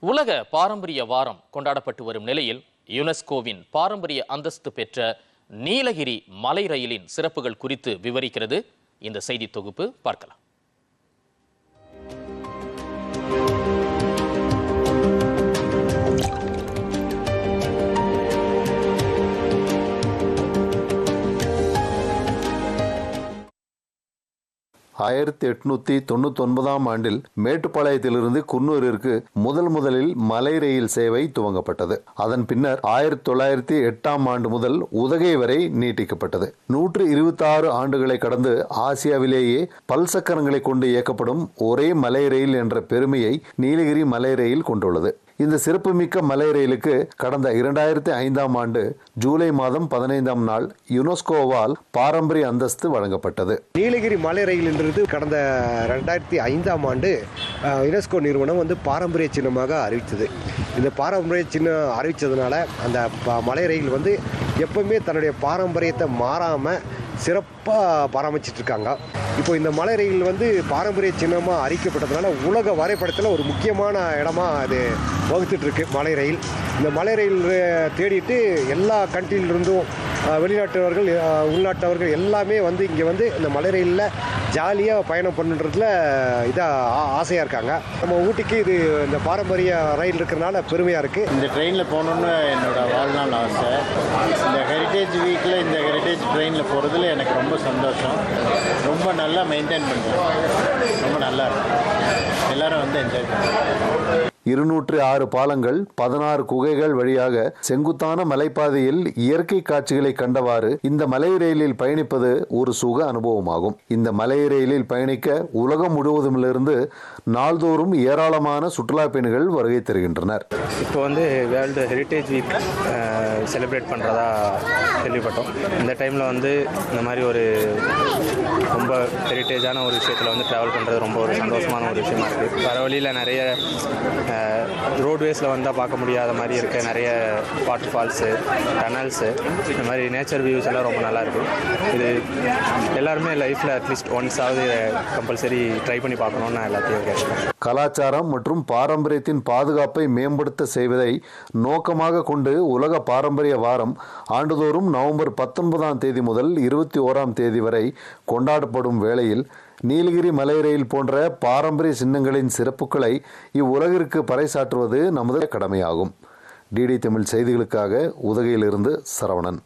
உலக பாரம்பரிய வாரம் கொண்டாடப்பட்டு வரும் நிலையில் யுனெஸ்கோவின் பாரம்பரிய அந்தஸ்து பெற்ற நீலகிரி மலை ரயிலின் சிறப்புகள் குறித்து விவரிக்கிறது. இந்த செய்தி தொகுப்பு பார்க்கலாம். ஆயிரத்தி எட்நூத்தி தொண்ணூத்தி ஒன்பதாம் ஆண்டில் மேட்டுப்பாளையத்திலிருந்து குன்னூரிற்கு முதல் முதலில் மலை ரயில் சேவை துவங்கப்பட்டது. அதன் பின்னர் ஆயிரத்தி தொள்ளாயிரத்தி எட்டாம் ஆண்டு முதல் உதகை வரை நீட்டிக்கப்பட்டது. நூற்று இருபத்தாறு ஆண்டுகளை கடந்து ஆசியாவிலேயே பல்சக்கரங்களை கொண்டு இயக்கப்படும் ஒரே மலை ரயில் என்ற பெருமையை நீலகிரி மலை ரயில் கொண்டுள்ளது. இந்த சிறப்புமிக்க மலை ரயிலுக்கு கடந்த இரண்டாயிரத்தி ஐந்தாம் ஆண்டு ஜூலை மாதம் பதினைந்தாம் நாள் யுனெஸ்கோவால் பாரம்பரிய அந்தஸ்து வழங்கப்பட்டது. நீலகிரி மலை ரயில்ன்றது கடந்த ரெண்டாயிரத்தி ஐந்தாம் ஆண்டு யுனெஸ்கோ நிறுவனம் வந்து பாரம்பரிய சின்னமாக அறிவித்தது. இந்த பாரம்பரிய சின்னம் அறிவித்ததுனால அந்த ப- மலை ரயில் வந்து எப்பவுமே தன்னுடைய பாரம்பரியத்தை மாறாமல் சிறப்பாக பராமரிச்சிட்டு இருக்காங்க இப்போ இந்த மலை ரயில் வந்து பாரம்பரிய சின்னமாக அறிக்கப்பட்டதுனால உலக வரைபடத்தில் ஒரு முக்கியமான இடமா அது வகுத்துட்டு இருக்கு மலை ரயில். இந்த மலை ரயில் தேடிட்டு எல்லா கண்ட்ரியிலிருந்தும் வெளிநாட்டவர்கள் உள்நாட்டவர்கள் எல்லாமே வந்து இங்கே வந்து இந்த மலை ரயிலில் ஜாலியாக பயணம் பண்ணுறதுல இதாக ஆசையாக இருக்காங்க. நம்ம ஊட்டிக்கு இது இந்த பாரம்பரிய ரயில் இருக்கிறனால பெருமையாக இருக்குது இந்த ட்ரெயினில் போகணுன்னு என்னோட வாழ்நாள் ஆசை. இந்த ஹெரிட்டேஜ் வீக்கில் இந்த ஹெரிட்டேஜ் ட்ரெயினில் போகிறதுல எனக்கு ரொம்ப சந்தோஷம். ரொம்ப நல்லா மெயின்டைன் பண்ணுறேன் ரொம்ப நல்லா இருக்கும் எல்லாரும் வந்து என்ஜாய் பண்ணுறேன் இருநூற்று ஆறு பாலங்கள் பதினாறு குகைகள் வழியாக செங்குத்தான மலைப்பாதையில் இயற்கை காட்சிகளை கண்டவாறு இந்த மலை ரயிலில் பயணிப்பது ஒரு சுக அனுபவமாகும். இந்த மலை ரயிலில் பயணிக்க உலகம் முழுவதுமிலிருந்து நாள்தோறும் ஏராளமான சுற்றுலா பயணிகள் வருகை தருகின்றனர். இப்போ வந்து வேர்ல்டு ஹெரிட்டேஜ் வீக் செலிப்ரேட் பண்ணுறதா கேள்விப்பட்டோம். இந்த டைமில் வந்து இந்த மாதிரி ஒரு ரொம்ப ஹெரிட்டேஜான ஒரு விஷயத்தில் வந்து ட்ராவல் பண்ணுறது ரொம்ப ஒரு சந்தோஷமான ஒரு விஷயமா இருக்குது வர வழியில் நிறைய ரோட்வேஸில் வந்தால் பார்க்க முடியாத மாதிரி இருக்க நிறைய வாட்டர் ஃபால்ஸு டனல்ஸு இந்த மாதிரி நேச்சர் வியூஸ் எல்லாம் ரொம்ப நல்லாயிருக்கும் இது எல்லாருமே லைஃப்பில் அட்லீஸ்ட் ஒன்ஸாவது கம்பல்சரி ட்ரை பண்ணி பார்க்கணுன்னு நான் எல்லாத்தையும் கேட்குறேன் கலாச்சாரம் மற்றும் பாரம்பரியத்தின் பாதுகாப்பை மேம்படுத்த செய்வதை நோக்கமாக கொண்டு உலக பாரம்பரிய வாரம் ஆண்டுதோறும் நவம்பர் பத்தொன்பதாம் தேதி முதல் இருபத்தி ஓராம் தேதி வரை கொண்டாடப்படும் வேளையில் நீலகிரி மலை ரயில் போன்ற பாரம்பரிய சின்னங்களின் சிறப்புகளை இவ்வுலகிற்கு பறைசாற்றுவது நமது கடமையாகும். டிடி தமிழ் செய்திகளுக்காக உதகையிலிருந்து சரவணன்.